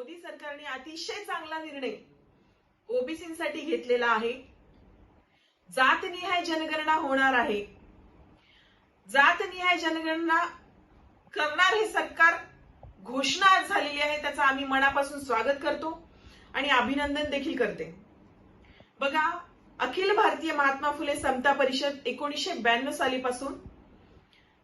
मोदी सरकारने अतिशय चांगला निर्णय ओबीसीसाठी घेतलेला आहे. जातनिहाय जनगणना होणार आहे. जातनिहाय जनगणना करणार हे सरकार घोषणा आज झालेली आहे त्याचा आम्ही मनापासून स्वागत करतो आणि अभिनंदन देखील करते. बघा अखिल भारतीय महात्मा फुले समता परिषद एकोणीसशे ब्याण्णव सालीपासून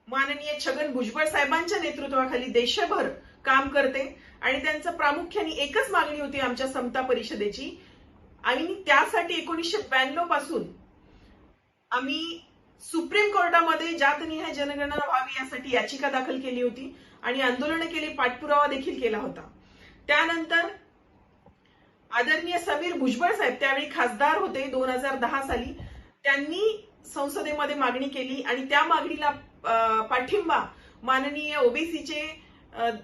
माननीय छगन भुजबळ साहेबांच्या नेतृत्वाखाली देशभर काम करते. आणि त्यांचं प्रामुख्याने एकच मागणी होती आमच्या समता परिषदेची. आणि त्यासाठी एकोणीसशे ब्याण्णवपासून आम्ही सुप्रीम कोर्टामध्ये जातनिहाय जनगणना व्हावी यासाठी याचिका दाखल केली होती. आणि आंदोलन केली पाठपुरावा देखील केला होता. त्यानंतर आदरणीय समीर भुजबळ साहेब त्यावेळी खासदार होते दोन हजार दहा साली. त्यांनी संसदेमध्ये मागणी केली आणि त्या मागणीला पाठिंबा माननीय ओबीसीचे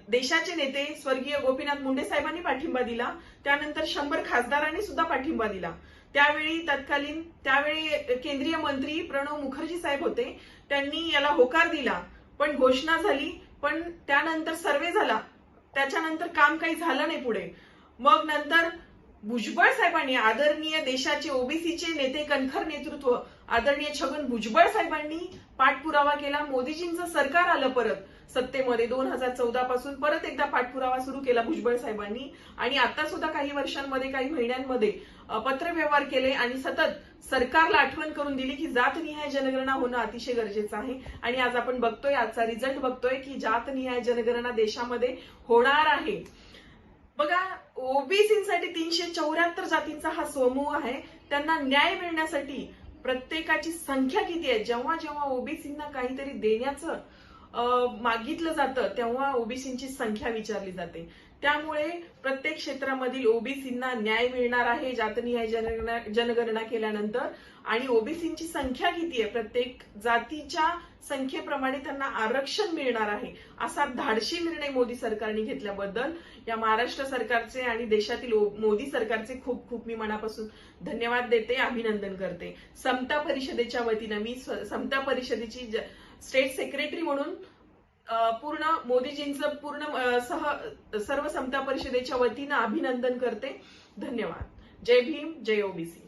देशाचे नेते स्वर्गीय गोपीनाथ मुंडे साहेबांनी पाठिंबा दिला. त्यानंतर शंभर खासदारांनी सुद्धा पाठिंबा दिला. त्यावेळी तत्कालीन त्यावेळी केंद्रीय मंत्री प्रणव मुखर्जी साहेब होते. त्यांनी याला होकार दिला. पण घोषणा झाली. पण त्यानंतर सर्वे झाला. त्याच्यानंतर काम काही झालं नाही पुढे. मग नंतर भुजबळ साहेबांनी आदरणीय देशाचे ओबीसीचे नेते कणखर नेतृत्व आदरणीय छगन भुजबळ साहेबांनी पाठपुरावा केला. मोदीजींचं सरकार आलं परत. सत्तेमध्ये दोन हजार चौदा पासून परत एकदा पाठपुरावा सुरू केला भुजबळ साहेबांनी. आणि आता सुद्धा काही वर्षांमध्ये काही महिन्यांमध्ये पत्रव्यवहार केले आणि सतत सरकारला आठवण करून दिली की जातनिहाय जनगणना होणं अतिशय गरजेचं आहे. आणि आज आपण बघतोय आजचा रिझल्ट बघतोय की जातनिहाय जनगणना देशामध्ये होणार आहे. बघा ओबीसीसाठी तीनशे चौऱ्याहत्तर जातींचा हा समूह आहे. त्यांना न्याय मिळण्यासाठी प्रत्येकाची संख्या किती आहे? जेव्हा जेव्हा ओबीसींना काहीतरी देण्याचं मागितलं जातं तेव्हा ओबीसींची संख्या विचारली जाते. त्यामुळे प्रत्येक क्षेत्रामधील ओबीसींना न्याय मिळणार आहे जातनिहाय जनगणना जनगणना केल्यानंतर. आणि ओबीसींची संख्या किती आहे? प्रत्येक जातीच्या संख्येप्रमाणे त्यांना आरक्षण मिळणार आहे असा धाडशी निर्णय मोदी सरकारने घेतल्याबद्दल. या महाराष्ट्र सरकारचे आणि देशातील मोदी सरकारचे खूप खूप मी मनापासून धन्यवाद देते अभिनंदन करते. समता परिषदेच्या वतीनं मी समता परिषदेची स्टेट सेक्रेटरी म्हणून पूर्ण मोदीजींचं पूर्ण सह सर्व समता परिषदेच्या वतीनं अभिनंदन करते. धन्यवाद. जय भीम जय ओबीसी.